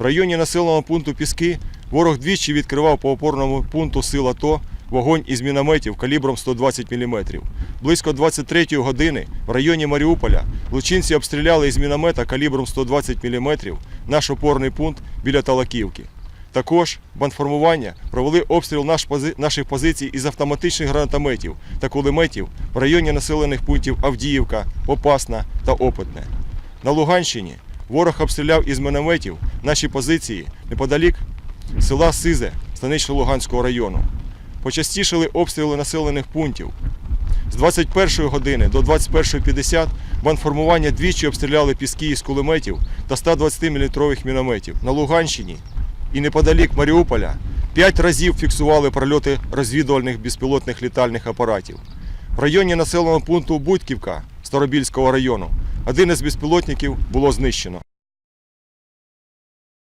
В районі населеного пункту Піски ворог двічі відкривав по опорному пункту сил АТО вогонь із мінометів калібром 120 мм. Близько 23 години в районі Маріуполя злочинці обстріляли із міномета калібром 120 мм наш опорний пункт біля Талаківки. Також бандформування провели обстріл наших позицій із автоматичних гранатометів та кулеметів в районі населених пунктів Авдіївка, Попасна та Опитне. На Луганщині ворог обстріляв із мінометів наші позиції неподалік села Сизе Станично-Луганського району. Почастішили обстріли населених пунктів. З 21 години до 21.50 бандформування двічі обстріляли піски із кулеметів та 120 мм мінометів. На Луганщині і неподалік Маріуполя п'ять разів фіксували прольоти розвідувальних безпілотних літальних апаратів. В районі населеного пункту Будьківка Старобільського району один із безпілотників було знищено.